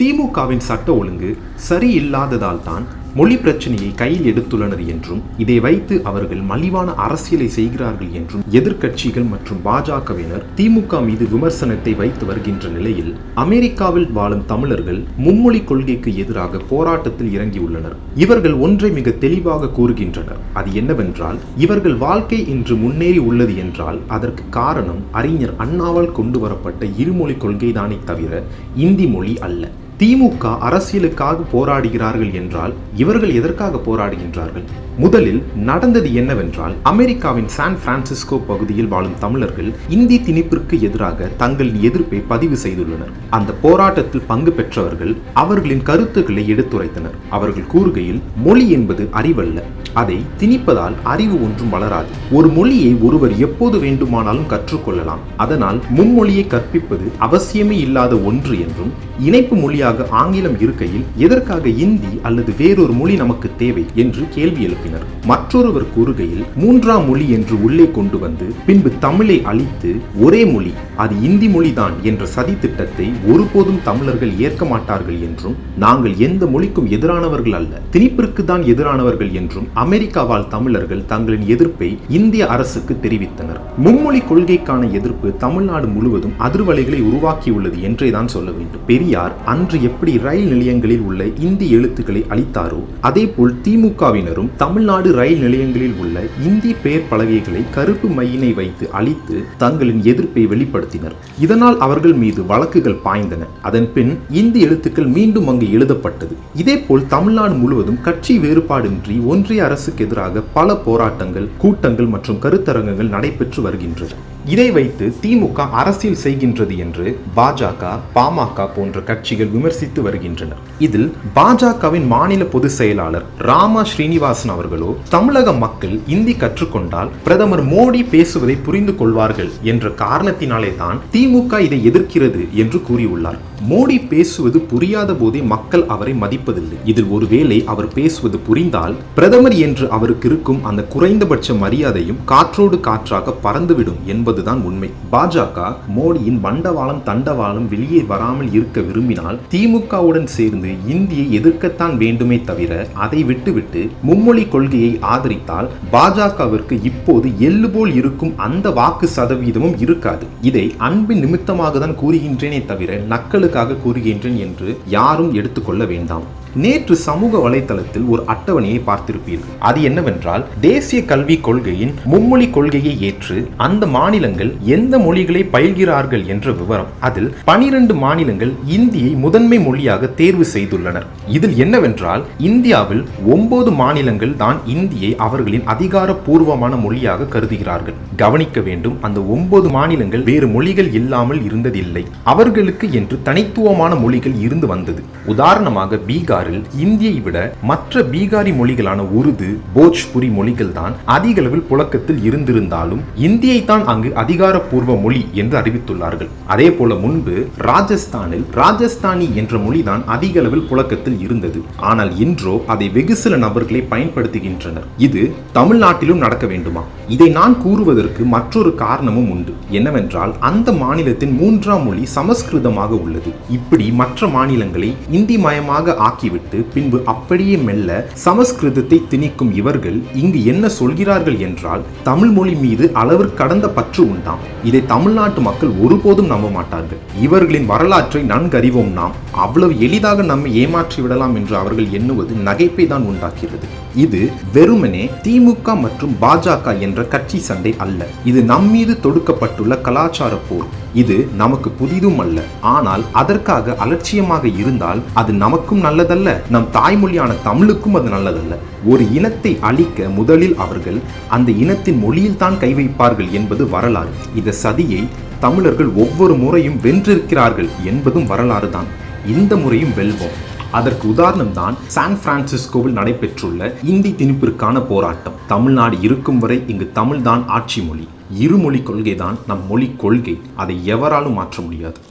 திமுகவின் சட்ட ஒழுங்கு சரியில்லாததால் தான் மொழி பிரச்சனையை கையில் எடுத்துள்ளனர் என்றும் இதை வைத்து அவர்கள் மலிவான அரசியலை செய்கிறார்கள் என்றும் எதிர்க்கட்சிகள் மற்றும் பாஜகவினர் திமுக மீது விமர்சனத்தை வைத்து வருகின்ற நிலையில் அமெரிக்காவில் வாழும் தமிழர்கள் மும்மொழி கொள்கைக்கு எதிராக போராட்டத்தில் இறங்கியுள்ளனர். இவர்கள் ஒன்றை மிக தெளிவாக கூறுகின்றனர். அது என்னவென்றால் இவர்கள் வாழ்க்கை இன்று முன்னேறி உள்ளது என்றால் அதற்கு காரணம் அறிஞர் அண்ணாவால் கொண்டு வரப்பட்ட இருமொழி கொள்கைதானே தவிர இந்தி மொழி அல்ல. திமுக அரசியலுக்காக போராடுகிறார்கள் என்றால் இவர்கள் எதற்காக போராடுகின்றார்கள்? முதலில் நடந்தது என்னவென்றால் அமெரிக்காவின் சான் பிரான்சிஸ்கோ பகுதியில் வாழும் தமிழர்கள் இந்தி திணிப்பிற்கு எதிராக தங்களின் எதிர்ப்பை பதிவு செய்துள்ளனர். அந்த போராட்டத்தில் பங்கு பெற்றவர்கள் அவர்களின் கருத்துக்களை எடுத்துரைத்தனர். அவர்கள் கூறுகையில் மொழி என்பது அறிவல்ல. அதை திணிப்பதால் அறிவு ஒன்றும் வளராது. ஒரு மொழியை ஒருவர் எப்போது வேண்டுமானாலும் கற்றுக்கொள்ளலாம். அதனால் மும்மொழியை கற்பிப்பது அவசியமே இல்லாத ஒன்று என்றும் இணைப்பு மொழியாக ஆங்கிலம் இருக்கையில் எதற்காக இந்தி அல்லது வேறொரு மொழி நமக்கு தேவை என்று கேள்வி எழுப்பு எழுப்பினர் மற்றொருவர் கூறுகையில் மூன்றாம் மொழி என்று உள்ளே கொண்டு வந்து பின்பு தமிழை அழித்து ஒரே மொழி அது இந்தி மொழிதான் என்ற சதி திட்டத்தை ஒருபோதும் தமிழர்கள் ஏற்க மாட்டார்கள் என்றும் நாங்கள் எந்த மொழிக்கும் எதிரானவர்கள் அல்ல. திணிப்பிற்கு தான் எதிரானவர்கள் என்றும் அமெரிக்காவால் தமிழர்கள் தங்களின் எதிர்ப்பை இந்திய அரசுக்கு தெரிவித்தனர். மும்மொழி கொள்கைக்கான எதிர்ப்பு தமிழ்நாடு முழுவதும் அதிர்வலைகளை உருவாக்கியுள்ளது என்றே தான் சொல்ல வேண்டும். பெரியார் அன்று எப்படி ரயில் நிலையங்களில் உள்ள இந்தி எழுத்துக்களை அளித்தாரோ அதேபோல் திமுகவினரும் தமிழ் தமிழ்நாடு ரயில் நிலையங்களில் உள்ள இந்தி பெயர் பலகைகளை கருப்பு மையினை வைத்து அழித்து தங்களின் எதிர்ப்பை வெளிப்படுத்தினர். இதனால் அவர்கள் மீது வழக்குகள் பாய்ந்தன. அதன் பின் இந்தி எழுத்துக்கள் மீண்டும் அங்கு எழுதப்பட்டது. இதேபோல் தமிழ்நாடு முழுவதும் கட்சி வேறுபாடின்றி ஒன்றிய அரசுக்கு எதிராக பல போராட்டங்கள் கூட்டங்கள் மற்றும் கருத்தரங்கங்கள் நடைபெற்று வருகின்றன. இதை வைத்து திமுக அரசியல் செய்கின்றது என்று பாஜக பாமக போன்ற கட்சிகள் விமர்சித்து வருகின்றனர். இதில் பாஜகவின் மாநில பொதுச் செயலாளர் ராமா ஸ்ரீனிவாசன் அவர்களோ தமிழக மக்கள் இந்தி கற்றுக்கொண்டால் பிரதமர் மோடி பேசுவதை புரிந்து கொள்வார்கள் என்ற காரணத்தினாலே தான் திமுக இதை எதிர்க்கிறது என்று கூறியுள்ளார். மோடி பேசுவது புரியாத போதே மக்கள் அவரை மதிப்பதில்லை. இதில் ஒருவேளை அவர் பேசுவது புரிந்தால் பிரதமர் என்று அவருக்கு இருக்கும் அந்த குறைந்தபட்ச மரியாதையும் காற்றோடு காற்றாக பறந்துவிடும் என்பது என்பதுதான் உண்மை. பாஜக மோடியின் வண்டவாளம் தண்டவாளம் வெளியே வராமல் இருக்க விரும்பினால் திமுகவுடன் சேர்ந்து இந்தியை எதிர்க்கத்தான் வேண்டுமே தவிர அதை விட்டுவிட்டு மும்மொழி கொள்கையை ஆதரித்தால் பாஜகவிற்கு இப்போது எள்ளு போல் இருக்கும் அந்த வாக்கு சதவீதமும் இருக்காது. இதை அன்பின் நிமித்தமாக தான் கூறுகின்றேனே தவிர நக்களுக்காக கூறுகின்றேன் என்று யாரும் எடுத்துக்கொள்ள வேண்டாம். நேற்று சமூக வலைதளத்தில் ஒரு அட்டவணையை பார்த்திருப்பீர்கள். அது என்னவென்றால் தேசிய கல்விக் கொள்கையின் மும்மொழி கொள்கையை ஏற்று அந்த மாநில மாநிலங்கள் எந்த மொழிகளை பயில்கிறார்கள் என்ற விவரம். அதில் பனிரெண்டு மாநிலங்கள் இந்தியை முதன்மை மொழியாக தேர்வு செய்துள்ளனர். இதில் என்னவென்றால் இந்தியாவில் ஒன்பது மாநிலங்கள் தான் இந்தியை அவர்களின் அதிகாரப்பூர்வமான மொழியாக கருதுகிறார்கள். கவனிக்க வேண்டும் அந்த ஒன்பது மாநிலங்கள் வேறு மொழிகள் இல்லாமல் இருந்ததில்லை. அவர்களுக்கு என்று தனித்துவமான மொழிகள் இருந்து வந்தது. உதாரணமாக பீகாரில் இந்தியை விட மற்ற பீகாரி மொழிகளான உருது போஜ்புரி மொழிகள் தான் அதிகளவில் புழக்கத்தில் இருந்திருந்தாலும் இந்தியை தான் அங்கு அதிகாரப்பூர்வ மொழி என்று அறிவித்துள்ளார்கள். அதே போல முன்பு ராஜஸ்தானில் ராஜஸ்தானி என்ற மொழிதான் அதிக அளவில் புழக்கத்தில் இருந்தது. ஆனால் இன்றோ அதை வெகு சில நபர்களை பயன்படுத்துகின்றனர். இது தமிழ்நாட்டிலும் நடக்க வேண்டுமா? இதை நான் கூறுவதற்கு மற்றொரு காரணமும் உண்டு. என்னவென்றால் அந்த மாநிலத்தின் மூன்றாம் மொழி சமஸ்கிருதமாக உள்ளது. இப்படி மற்ற மாநிலங்களை இந்தி மயமாக ஆக்கிவிட்டு பின்பு அப்படியே மெல்ல சமஸ்கிருதத்தை திணிக்கும் இவர்கள் இங்கு என்ன சொல்கிறார்கள் என்றால் தமிழ் மொழி மீது அளவு கடந்த பற்று உண்டாம். இதை தமிழ்நாட்டு மக்கள் ஒருபோதும் நம்ப மாட்டார்கள். இவர்களின் வரலாற்றை நன்கறிவோம் நாம். அவ்வளவு எளிதாக நம்மை ஏமாற்றி விடலாம் என்று அவர்கள் எண்ணுவது நகைப்பை தான் உண்டாக்கிறது இது வெறுமனே திமுக மற்றும் பாஜக என்ற கட்சி சண்டை அல்ல. இது நம்மீது தொடுக்கப்பட்டுள்ள கலாச்சார போர். இது நமக்கு புதிதும் அல்ல. ஆனால் அதற்காக அலட்சியமாக இருந்தால் அது நமக்கும் நல்லதல்ல. நம் தாய்மொழியான தமிழுக்கும் அது நல்லதல்ல. ஒரு இனத்தை அழிக்க முதலில் அவர்கள் அந்த இனத்தின் மொழியில் தான் கை வைப்பார்கள் என்பது வரலாறு. இந்த சதியை தமிழர்கள் ஒவ்வொரு முறையும் வென்றிருக்கிறார்கள் என்பதும் வரலாறு தான். இந்த முறையும் வெல்வோம். அதற்கு உதாரணம் தான் சான் பிரான்சிஸ்கோவில் நடைபெற்றுள்ள இந்தி திணிப்பிற்கான போராட்டம். தமிழ்நாடு இருக்கும் வரை இங்கு தமிழ்தான் ஆட்சி மொழி. இருமொழி கொள்கைதான் நம் மொழி கொள்கை. அதை எவராலும் மாற்ற முடியாது.